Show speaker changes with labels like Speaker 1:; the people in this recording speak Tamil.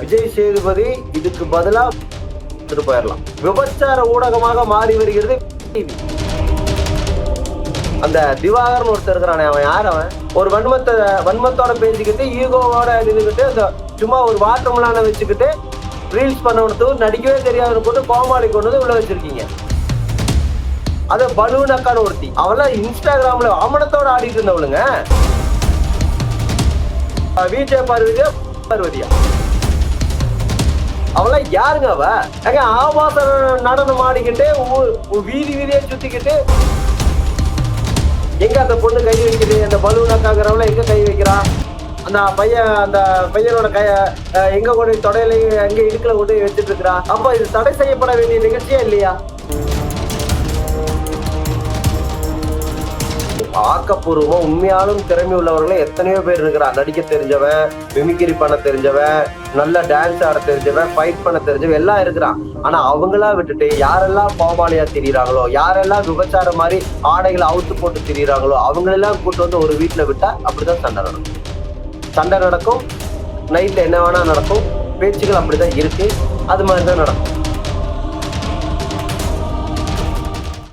Speaker 1: விஜய் சேதுபதி இதுக்கு பதிலா எடுத்துட்டு போயிடலாம் விபச்சார ஊடகமாக மாறி வருகிறது டிவி. அந்த திவாகர்னு ஒருத்தர் இருக்கிறானே அவன் யார் அவன்? ஒரு வன்மத்தை வன்மத்தோட பேசிக்கிட்டு ஈகோவோட நின்றுக்கிட்டு அந்த சும்மா ஒரு வாட்டர் மிலான வச்சுக்கிட்டு ரீல்ஸ் பண்ணவனுக்கு நடிக்கவே தெரியாதுன்னு போட்டு கோமாளி கொண்டு வந்து உள்ள வச்சிருக்கீங்க. அது பலூனக்கான ஒருத்தி. அவெல்லாம் இன்ஸ்டாகிராம்ல ஆமணத்தோட ஆடிட்டு இருந்தவளுங்க. வீட்டை பார்வதியா? பார்வதியா? யாருங்க அவ? ஏங்க ஆபாச நடனம் ஆடிக்கிட்டு வீதி வீதியே சுத்திக்கிட்டு எங்க அந்த பொண்ணு கை வைக்குது? அந்த பலூனாக்காங்கிறவள எங்க கை வைக்கிறா? அந்த பையன் அந்த பையனோட கைய எங்க கொண்டு தொடையிலையும் தொடையில எங்க இடுக்கல கொண்டு போய் வச்சுட்டு இருக்கிறா? அப்ப இது தடை செய்யப்பட வேண்டிய நிகழ்ச்சியா இல்லையா? ஆக்கப்பூர்வமா உண்மையாலும் திறமை உள்ளவர்களே எத்தனையோ பேர் இருக்கிறா நடிக்க தெரிஞ்சவன் மிமிக்ரி பண்ண தெரிஞ்சவன் நல்ல டான்ஸ் ஆட தெரிஞ்சவன் ஃபைட் பண்ண தெரிஞ்சவன் எல்லாம் இருக்கிறான். ஆனா அவங்களா விட்டுட்டு யாரெல்லாம் கோமாளியா திரியிறாங்களோ யாரெல்லாம் விபச்சாரம் மாதிரி ஆடைகளை அவுத்து போட்டு திரியிறாங்களோ அவங்களெல்லாம் கூட்டு வந்து ஒரு வீட்டுல விட்டா அப்படிதான் சண்டை நடக்கும். சண்டை நடக்கும். நைட்ல என்ன வேணா நடக்கும். பேச்சுகள் அப்படிதான் இருக்கு. அது மாதிரி தான் நடக்கும்.